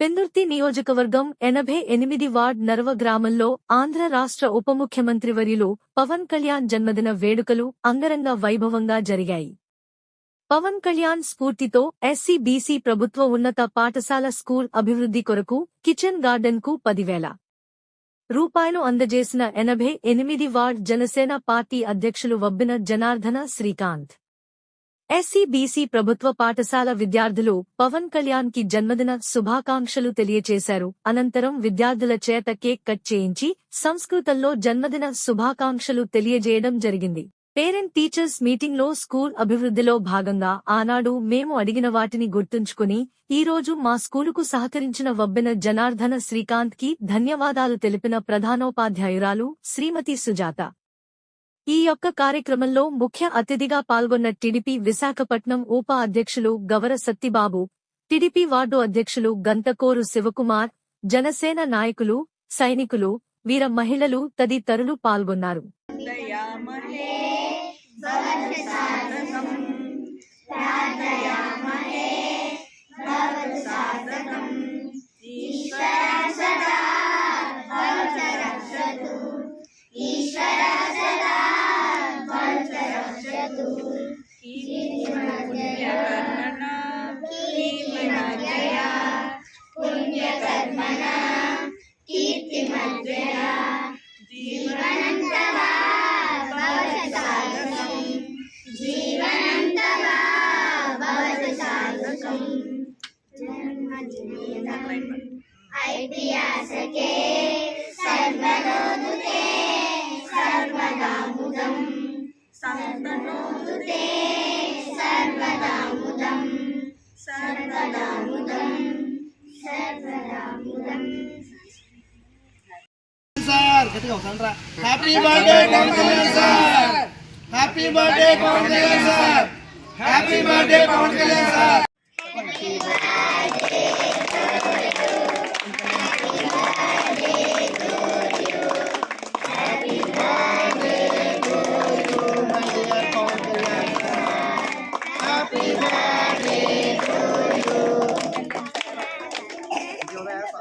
పెందుర్తి నియోజకవర్గం ఎనభై ఎనిమిది వార్డ్ నరవ గ్రామంలో ఆంధ్ర రాష్ట్ర ఉప ముఖ్యమంత్రి వర్యులు పవన్ కళ్యాణ్ జన్మదిన వేడుకలు అంగరంగ వైభవంగా జరిగాయి. పవన్ కళ్యాణ్ స్ఫూర్తితో ఎస్సీ బీసీ ప్రభుత్వ ఉన్నత పాఠశాల స్కూల్ అభివృద్ధి కొరకు కిచెన్ గార్డెన్కు పదివేల రూపాయలు అందజేసిన ఎనభై ఎనిమిది వార్డ్ జనసేన పార్టీ అధ్యక్షులు వబ్బిన జనార్దన శ్రీకాంత్. ఎస్సీబీసీ ప్రభుత్వ పాఠశాల విద్యార్థులు పవన్ కళ్యాణ్కి జన్మదిన శుభాకాంక్షలు తెలియచేశారు. అనంతరం విద్యార్థుల చేత కేక్ కట్ చేయించి సంస్కృతంలో జన్మదిన శుభాకాంక్షలు తెలియజేయడం జరిగింది. పేరెంట్ టీచర్స్ మీటింగ్లో స్కూల్ అభివృద్ధిలో భాగంగా ఆనాడు మేము అడిగిన వాటిని గుర్తుంచుకుని ఈ రోజు మా స్కూలుకు సహకరించిన వబ్బెన జనార్దన శ్రీకాంత్కి ధన్యవాదాలు తెలిపిన ప్రధానోపాధ్యాయురాలు శ్రీమతి సుజాత. ఈ యొక్క కార్యక్రమంలో ముఖ్య అతిథిగా పాల్గొన్న టిడిపి విశాఖపట్నం ఉప అధ్యక్షులు గవర సత్తిబాబు టిడిపి వార్డు అధ్యక్షులు గంతకోరు శివకుమార్ జనసేన నాయకులు సైనికులు వీర మహిళలు తదితరులు పాల్గొన్నారు. కీర్తిమధ్యయా జీవనంతవా భవత సాధకం జీవనంతవా భవత సాధకం ఐతిహాసకే సర్వలోదుతే సర్వదాముదం సార్ గట్టిగా ఒకసారి రా happy birthday Pavan Kalyan sir happy birthday Pavan Kalyan sir happy birthday Pavan Kalyan sir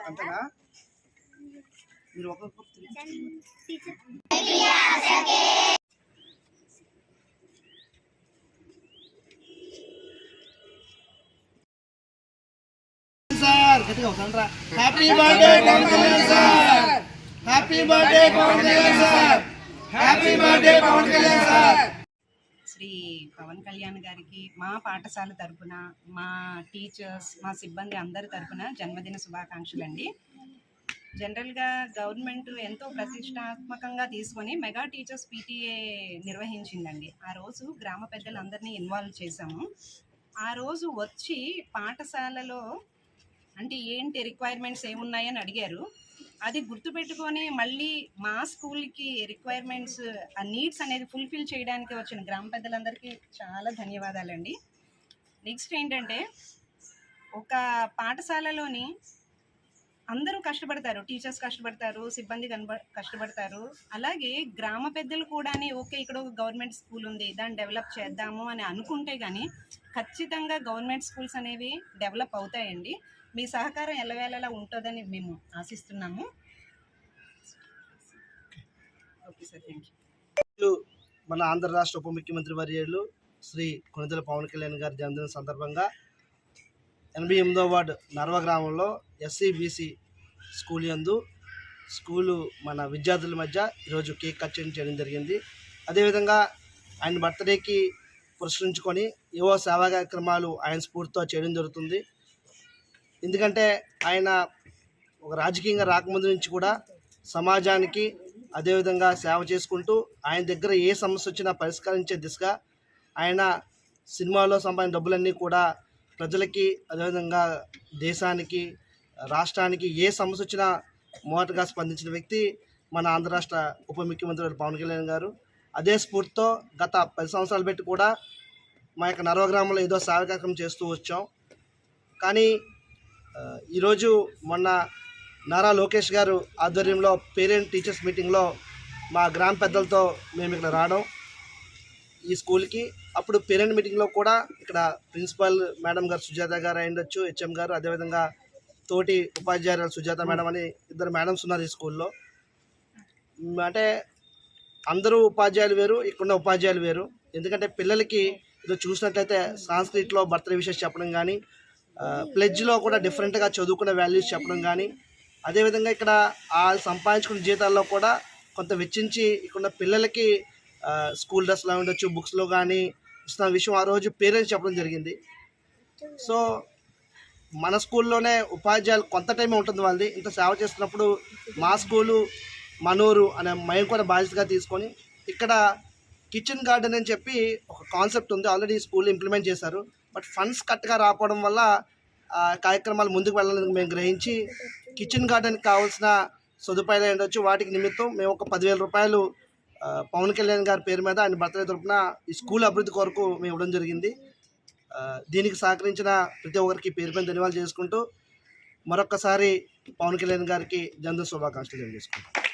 అంతేనా మీరు ఒక్కొక్క సార్ గట్టిగా happy birthday Pavan Kalyan sir happy birthday sir happy birthday Pavan Kalyan sir Sri Pavan Kalyan గారికి మా పాఠశాల తరపున మా teachers మా సిబ్బంది అందరి తరపున జన్మదిన శుభాకాంక్షలు అండి జనరల్గా గవర్నమెంట్ ఎంతో ప్రతిష్టాత్మకంగా తీసుకొని మెగా టీచర్స్ పీటీఏ నిర్వహించిందండి. ఆ రోజు గ్రామ పెద్దలందరినీ ఇన్వాల్వ్ చేశాము. ఆ రోజు వచ్చి పాఠశాలలో అంటే ఏంటి రిక్వైర్మెంట్స్ ఏమున్నాయని అడిగారు. అది గుర్తుపెట్టుకొని మళ్ళీ మా స్కూల్కి రిక్వైర్మెంట్స్ ఆ నీడ్స్ అనేది ఫుల్ఫిల్ చేయడానికి వచ్చిన గ్రామ పెద్దలందరికీ చాలా ధన్యవాదాలండి. నెక్స్ట్ ఏంటంటే ఒక పాఠశాలలోని అందరూ కష్టపడతారు టీచర్స్ కష్టపడతారు సిబ్బంది కనబ కష్టపడతారు. అలాగే గ్రామ పెద్దలు కూడానే ఓకే ఇక్కడ ఒక గవర్నమెంట్ స్కూల్ ఉంది దాన్ని డెవలప్ చేద్దాము అని అనుకుంటే కానీ ఖచ్చితంగా గవర్నమెంట్ స్కూల్స్ అనేవి డెవలప్ అవుతాయండి. మీ సహకారం ఎల్లవేళలా ఉంటుందని మేము ఆశిస్తున్నాము. ఓకే సార్ థ్యాంక్ యూ మన ఆంధ్ర రాష్ట్ర ఉప ముఖ్యమంత్రి వర్యులు శ్రీ కొనిదెల పవన్ కళ్యాణ్ గారి జన్మదిన సందర్భంగా ఎనభై ఎనిమిదో వార్డు నర్వ గ్రామంలో ఎస్సీ బీసీ స్కూల్ యందు స్కూలు మన విద్యార్థుల మధ్య ఈరోజు కేక్ కట్ చేయడం జరిగింది. అదేవిధంగా ఆయన బర్త్డేకి పురస్కరించుకొని ఏవో సేవా కార్యక్రమాలు ఆయన స్ఫూర్తితో చేయడం జరుగుతుంది. ఎందుకంటే ఆయన ఒక రాజకీయంగా రాకముందు నుంచి కూడా సమాజానికి అదేవిధంగా సేవ చేసుకుంటూ ఆయన దగ్గర ఏ సమస్య వచ్చినా పరిష్కరించే దిశగా ఆయన సినిమాలో సంపాదించిన డబ్బులన్నీ కూడా ప్రజలకి అదేవిధంగా దేశానికి రాష్ట్రానికి ఏ సమస్య వచ్చినా మొదటగా స్పందించిన వ్యక్తి మన ఆంధ్ర రాష్ట్ర ఉప ముఖ్యమంత్రి పవన్ కళ్యాణ్ గారు. అదే స్ఫూర్తితో గత పది సంవత్సరాలు పెట్టి కూడా మా యొక్క నరవ గ్రామంలో ఏదో సేవ కార్యక్రమం చేస్తూ వచ్చాం. కానీ ఈరోజు మొన్న నారా లోకేష్ గారు ఆధ్వర్యంలో పేరెంట్ టీచర్స్ మీటింగ్లో మా గ్రామ పెద్దలతో మేము ఇక్కడ రావడం ఈ స్కూల్కి. అప్పుడు పేరెంట్ మీటింగ్లో కూడా ఇక్కడ ప్రిన్సిపల్ మేడం గారు సుజాత గారు అయిండొచ్చు హెచ్ఎం గారు అదేవిధంగా తోటి ఉపాధ్యాయురాలు సుజాత మేడం అని ఇద్దరు మేడమ్స్ ఉన్నారు ఈ స్కూల్లో. అంటే అందరూ ఉపాధ్యాయులు వేరు ఇక్కడ ఉపాధ్యాయులు వేరు. ఎందుకంటే పిల్లలకి ఇది చూసినట్లయితే సాంస్క్రిట్లో బర్త్డే విషెస్ చెప్పడం కానీ ప్లెడ్జ్లో కూడా డిఫరెంట్గా చదువుకున్న వాల్యూస్ చెప్పడం కానీ అదేవిధంగా ఇక్కడ వాళ్ళు సంపాదించుకున్న జీతాల్లో కూడా కొంత వెచ్చించి ఇక్కడ పిల్లలకి స్కూల్ డ్రెస్లో ఉండొచ్చు బుక్స్లో కానీ ఇస్తున్న విషయం ఆ రోజు పేరెంట్స్ చెప్పడం జరిగింది. సో మన స్కూల్లోనే ఉపాధ్యాయులు కొంత టైం ఉంటుంది వాళ్ళది. ఇంత సేవ చేస్తున్నప్పుడు మా స్కూలు మనూరు అనే మైండ్ కూడా బాధ్యతగా తీసుకొని ఇక్కడ కిచెన్ గార్డెన్ అని చెప్పి ఒక కాన్సెప్ట్ ఉంది. ఆల్రెడీ స్కూల్ ఇంప్లిమెంట్ చేశారు. బట్ ఫండ్స్ కరెక్ట్గా రాకపోవడం వల్ల ఆ కార్యక్రమాలు ముందుకు వెళ్ళాలని మేము గ్రహించి కిచెన్ గార్డెన్కి కావాల్సిన సదుపాయాలు ఉండొచ్చు వాటికి నిమిత్తం మేము ఒక పదివేల రూపాయలు పవన్ కళ్యాణ్ గారి పేరు మీద ఆయన బర్త్డే తరపున ఈ స్కూల్ అభివృద్ధి కొరకు మేము ఇవ్వడం జరిగింది. దీనికి సహకరించిన ప్రతి ఒక్కరికి పేరు పైన ధన్యవాదాలు చేసుకుంటూ మరొక్కసారి పవన్ కళ్యాణ్ గారికి జన్మదిన శుభాకాంక్షలు తెలియజేసుకుంటాం